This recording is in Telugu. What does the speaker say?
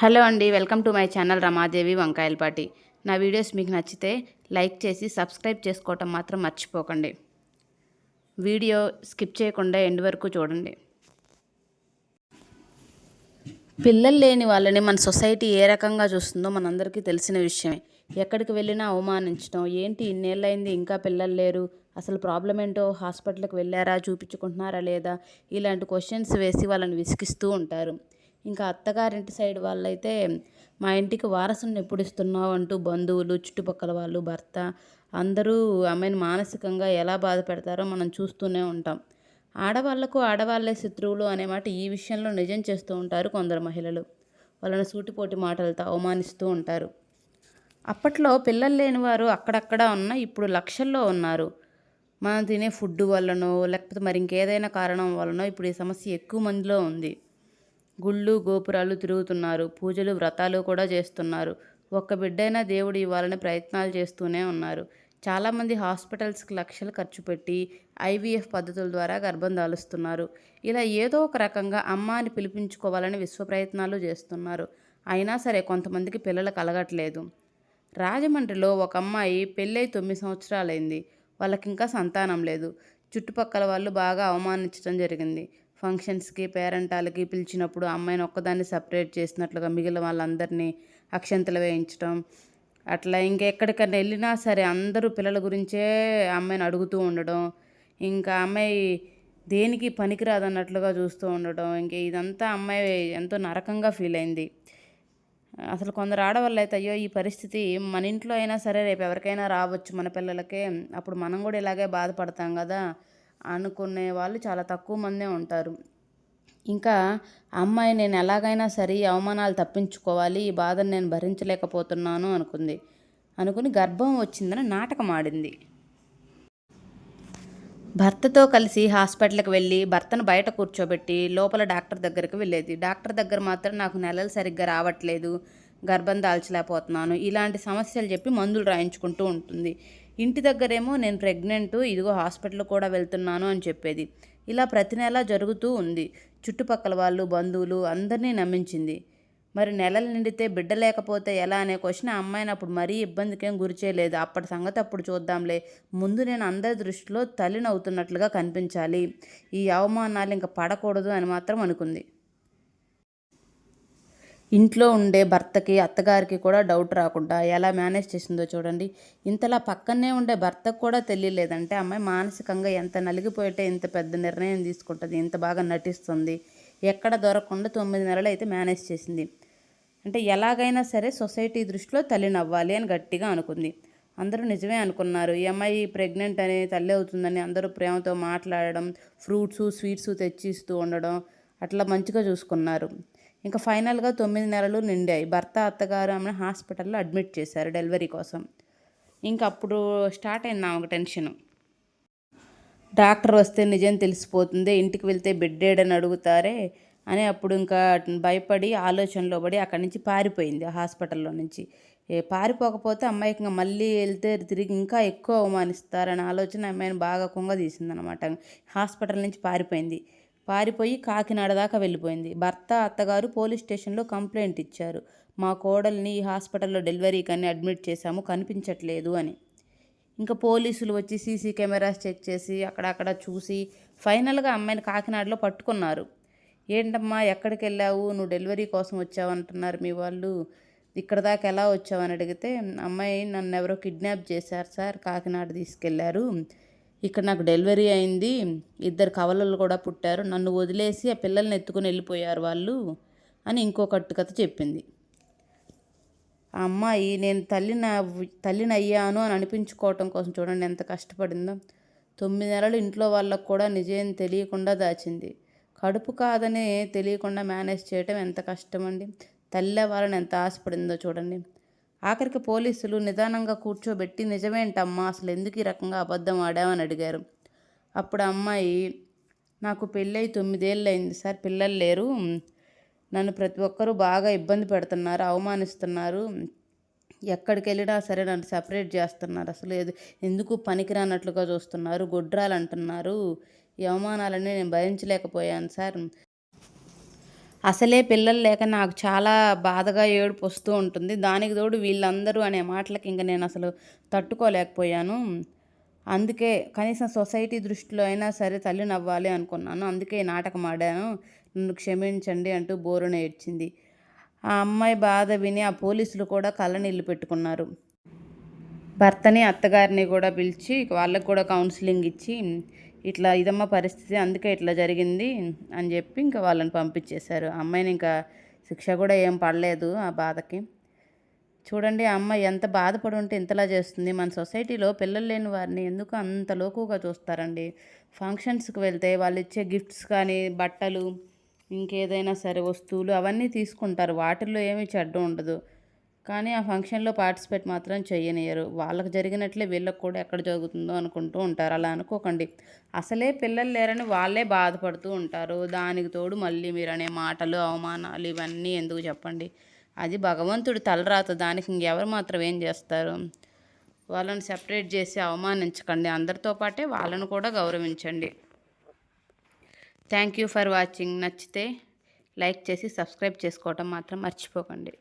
హలో అండి welcome to my channel Ramadevi Vankayalapati నా వీడియోస్ మీకు నచ్చితే లైక్ చేసి సబ్స్క్రైబ్ చేసుకోవటం మాత్రం మర్చిపోకండి. వీడియో స్కిప్ చేయకుండా ఎండ్ వరకు చూడండి. పిల్లలు లేని వాళ్ళని మన సొసైటీ ఏ రకంగా చూస్తుందో మనందరికీ తెలిసిన విషయమే. ఎక్కడికి వెళ్ళినా అవమానించడం ఏంటి ఇన్నేళ్ళైంది ఇంకా పిల్లలు లేరు అసలు ప్రాబ్లం ఏంటో హాస్పిటల్కి వెళ్ళారా చూపించుకుంటున్నారా లేదా ఇలాంటి క్వశ్చన్స్ వేసి వాళ్ళని విసిగిస్తూ ఉంటారు. ఇంకా అత్తగారింటి సైడ్ వాళ్ళైతే మా ఇంటికి వారసుని ఎప్పుడు ఇస్తున్నావు అంటూ బంధువులు చుట్టుపక్కల వాళ్ళు భర్త అందరూ ఆమెను మానసికంగా ఎలా బాధ పెడతారో మనం చూస్తూనే ఉంటాం. ఆడవాళ్ళకు ఆడవాళ్ళే శత్రువులు అనే మాట ఈ విషయంలో నిజం చేస్తూ ఉంటారు కొందరు మహిళలు. వాళ్ళని సూటిపోటి మాటలతో అవమానిస్తూ ఉంటారు. అప్పట్లో పిల్లలు లేని వారు అక్కడక్కడ ఉన్న ఇప్పుడు లక్షల్లో ఉన్నారు. మనం తినే ఫుడ్ వల్లనో లేకపోతే మరి ఇంకేదైనా కారణం వలనో ఇప్పుడు ఈ సమస్య ఎక్కువ మందిలో ఉంది. గుళ్ళు గోపురాలు తిరుగుతున్నారు. పూజలు వ్రతాలు కూడా చేస్తున్నారు. ఒక్క బిడ్డైనా దేవుడు ఇవ్వాలని ప్రయత్నాలు చేస్తూనే ఉన్నారు. చాలామంది హాస్పిటల్స్కి లక్షలు ఖర్చు పెట్టి ఐవీఎఫ్ పద్ధతుల ద్వారా గర్భం దాలుస్తున్నారు. ఇలా ఏదో ఒక రకంగా అమ్మ అని పిలిపించుకోవాలని విశ్వ ప్రయత్నాలు చేస్తున్నారు. అయినా సరే కొంతమందికి పిల్లలు కలగట్లేదు. రాజమండ్రిలో ఒక అమ్మాయి పెళ్ళై తొమ్మిది సంవత్సరాలైంది. వాళ్ళకి ఇంకా సంతానం లేదు. చుట్టుపక్కల వాళ్ళు బాగా అవమానించడం జరిగింది. ఫంక్షన్స్కి పేరెంటాలకి పిలిచినప్పుడు అమ్మాయిని ఒక్కదాన్ని సపరేట్ చేసినట్లుగా మిగిలిన వాళ్ళందరినీ అక్షంతలు వేయించడం అట్లా ఇంకెక్కడికైనా వెళ్ళినా సరే అందరూ పిల్లల గురించే అమ్మాయిని అడుగుతూ ఉండడం ఇంకా అమ్మాయి దేనికి పనికిరాదన్నట్లుగా చూస్తూ ఉండడం ఇంక ఇదంతా అమ్మాయి ఎంతో నరకంగా ఫీల్ అయింది. అసలు కొందరు ఆడవాళ్ళు అయితే అయ్యో ఈ పరిస్థితి మన ఇంట్లో అయినా సరే రేపు ఎవరికైనా రావచ్చు మన పిల్లలకే అప్పుడు మనం కూడా ఇలాగే బాధపడతాం కదా అనుకునే వాళ్ళు చాలా తక్కువ మందే ఉంటారు. ఇంకా అమ్మాయి నేను ఎలాగైనా సరే ఈ అవమానాలు తప్పించుకోవాలి ఈ బాధను నేను భరించలేకపోతున్నాను అనుకుంది. అనుకుని గర్భం వచ్చిందని నాటకం ఆడింది. భర్తతో కలిసి హాస్పిటల్కి వెళ్ళి భర్తను బయట కూర్చోబెట్టి లోపల డాక్టర్ దగ్గరికి వెళ్ళేది. డాక్టర్ దగ్గర మాత్రం నాకు నెలలు సరిగ్గా రావట్లేదు గర్భం దాల్చలేకపోతున్నాను ఇలాంటి సమస్యలు చెప్పి మందులు రాయించుకుంటూ ఉంటుంది. ఇంటి దగ్గరేమో నేను ప్రెగ్నెంట్ ఇదిగో హాస్పిటల్ కూడా వెళ్తున్నాను అని చెప్పేది. ఇలా ప్రతి నెల జరుగుతూ ఉంది. చుట్టుపక్కల వాళ్ళు బంధువులు అందరినీ నమ్మించింది. మరి నెలలు నిండితే బిడ్డ లేకపోతే ఎలా అనే క్వశ్చన్ ఆ అమ్మాయిని అప్పుడు మరీ ఇబ్బందికేం గురి చేయలేదు అప్పటి సంగతి అప్పుడు చూద్దాంలే. ముందు నేను అందరి దృష్టిలో తల్లినవుతున్నట్లుగా కనిపించాలి. ఈ అవమానాలు ఇంకా పడకూడదు అని మాత్రం అనుకుంది. ఇంట్లో ఉండే భర్తకి అత్తగారికి కూడా డౌట్ రాకుండా ఎలా మేనేజ్ చేసిందో చూడండి. ఇంతలా పక్కనే ఉండే భర్తకు కూడా తెలియలేదంటే అమ్మాయి మానసికంగా ఎంత నలిగిపోయితే ఇంత పెద్ద నిర్ణయం తీసుకుంటుంది ఇంత బాగా నటిస్తుంది ఎక్కడ దొరకకుండా తొమ్మిది నెలలు అయితే మేనేజ్ చేసింది. అంటే ఎలాగైనా సరే సొసైటీ దృష్టిలో తల్లి నవ్వాలి అని గట్టిగా అనుకుంది. అందరూ నిజమే అనుకున్నారు. ఈ అమ్మాయి ప్రెగ్నెంట్ అని తల్లి అవుతుందని అందరూ ప్రేమతో మాట్లాడడం ఫ్రూట్స్ స్వీట్స్ తెచ్చిస్తూ ఉండడం అట్లా మంచిగా చూసుకున్నారు. ఇంకా ఫైనల్గా తొమ్మిది నెలలు నిండాయి. భర్త అత్తగారు ఆమెను హాస్పిటల్లో అడ్మిట్ చేశారు డెలివరీ కోసం. ఇంకా అప్పుడు స్టార్ట్ అయింది ఆమెకు టెన్షన్. డాక్టర్ వస్తే నిజం తెలిసిపోతుంది ఇంటికి వెళ్తే బిడ్డేడని అడుగుతారే అని అప్పుడు ఇంకా భయపడి ఆలోచనలో పడి అక్కడి నుంచి పారిపోయింది హాస్పిటల్లో నుంచి. పారిపోకపోతే అమ్మాయికి ఇంకా మళ్ళీ వెళ్తే తిరిగి ఇంకా ఎక్కువ అవమానిస్తారనే ఆలోచన అమ్మాయిని బాగా కుంగదీసిందనమాట హాస్పిటల్ నుంచి పారిపోయింది. పారిపోయి కాకినాడ దాకా వెళ్ళిపోయింది. భర్త అత్తగారు పోలీస్ స్టేషన్లో కంప్లైంట్ ఇచ్చారు. మా కోడల్ని ఈ హాస్పిటల్లో డెలివరీ కానీ అడ్మిట్ చేశాము కనిపించట్లేదు అని. ఇంకా పోలీసులు వచ్చి సీసీ కెమెరాస్ చెక్ చేసి అక్కడక్కడ చూసి ఫైనల్గా అమ్మాయిని కాకినాడలో పట్టుకున్నారు. ఏంటమ్మా ఎక్కడికి వెళ్ళావు? నువ్వు డెలివరీ కోసం వచ్చావంటున్నారు మీ వాళ్ళు. ఇక్కడ దాకా ఎలా వచ్చావని అడిగితే అమ్మాయి నన్ను ఎవరో కిడ్నాప్ చేశారు సార్ కాకినాడ తీసుకెళ్ళారు. ఇక్కడ నాకు డెలివరీ అయింది. ఇద్దరు కవలలు కూడా పుట్టారు. నన్ను వదిలేసి ఆ పిల్లల్ని ఎత్తుకుని వెళ్ళిపోయారు వాళ్ళు అని ఇంకో కట్టుకథ చెప్పింది. ఆ అమ్మాయి నేను తల్లిన తల్లిని అయ్యాను అని అనిపించుకోవటం కోసం చూడండి ఎంత కష్టపడిందో. తొమ్మిది నెలలు ఇంట్లో వాళ్ళకు కూడా నిజం తెలియకుండా దాచింది. కడుపు కాదని తెలియకుండా మేనేజ్ చేయటం ఎంత కష్టమండి. తల్లి వాళ్ళని ఎంత ఆశపడిందో చూడండి. ఆఖరికి పోలీసులు నిదానంగా కూర్చోబెట్టి నిజమేంటమ్మా అసలు ఎందుకు ఈ రకంగా అబద్ధం ఆడామని అడిగారు. అప్పుడు అమ్మాయి నాకు పెళ్ళై తొమ్మిదేళ్ళు అయింది సార్ పిల్లలు లేరు. నన్ను ప్రతి ఒక్కరూ బాగా ఇబ్బంది పెడుతున్నారు అవమానిస్తున్నారు. ఎక్కడికి వెళ్ళినా సరే నన్ను సపరేట్ చేస్తున్నారు. అసలు ఎందుకు పనికిరానట్లుగా చూస్తున్నారు గొడ్రాలు అంటున్నారు ఈ అవమానాలన్నీ నేను భరించలేకపోయాను సార్. అసలే పిల్లలు లేక నాకు చాలా బాధగా ఏడుపు వస్తూ ఉంటుంది. దానికి తోడు వీళ్ళందరూ అనే మాటలకి ఇంకా నేను అసలు తట్టుకోలేకపోయాను. అందుకే కనీసం సొసైటీ దృష్టిలో అయినా సరే తల్లి నవ్వాలి అనుకున్నాను. అందుకే నాటకం ఆడాను. నన్ను క్షమించండి అంటూ బోరున ఏడ్చింది. ఆ అమ్మాయి బాధ విని ఆ పోలీసులు కూడా కళ్ళనీళ్ళు పెట్టుకున్నారు. భర్తని అత్తగారిని కూడా పిలిచి వాళ్ళకు కూడా కౌన్సిలింగ్ ఇచ్చి ఇట్లా ఇదమ్మ పరిస్థితి అందుకే ఇట్లా జరిగింది అని చెప్పి ఇంకా వాళ్ళని పంపించేశారు. ఆ అమ్మాయిని ఇంకా శిక్ష కూడా ఏం పడలేదు ఆ బాధకి. చూడండి ఆ అమ్మాయి ఎంత బాధపడి ఉంటే ఇంతలా చేస్తుంది. మన సొసైటీలో పిల్లలు లేని వారిని ఎందుకు అంత లోకుగా చూస్తారండి? ఫంక్షన్స్కి వెళ్తే వాళ్ళు ఇచ్చే గిఫ్ట్స్ కానీ బట్టలు ఇంకేదైనా సరే వస్తువులు అవన్నీ తీసుకుంటారు. వాటిల్లో ఏమీ చెడ్డ ఉండదు. కానీ ఆ ఫంక్షన్లో పార్టిసిపేట్ మాత్రం చేయనియరు వాళ్ళకు జరిగినట్లే వీళ్ళకి కూడా ఎక్కడ జరుగుతుందో అనుకుంటూ ఉంటారు. అలా అనుకోకండి. అసలే పిల్లలు లేరని వాళ్ళే బాధపడుతూ ఉంటారు. దానికి తోడు మళ్ళీ మీరు అనే మాటలు అవమానాలు ఇవన్నీ ఎందుకు చెప్పండి? అది భగవంతుడు తలరాత. దానికి ఇంకెవరు మాత్రం ఏం చేస్తారు? వాళ్ళని సెపరేట్ చేసి అవమానించకండి. అందరితో పాటే వాళ్ళను కూడా గౌరవించండి. Thank you for watching. నచ్చితే లైక్ చేసి సబ్స్క్రైబ్ చేసుకోవటం మాత్రం మర్చిపోకండి.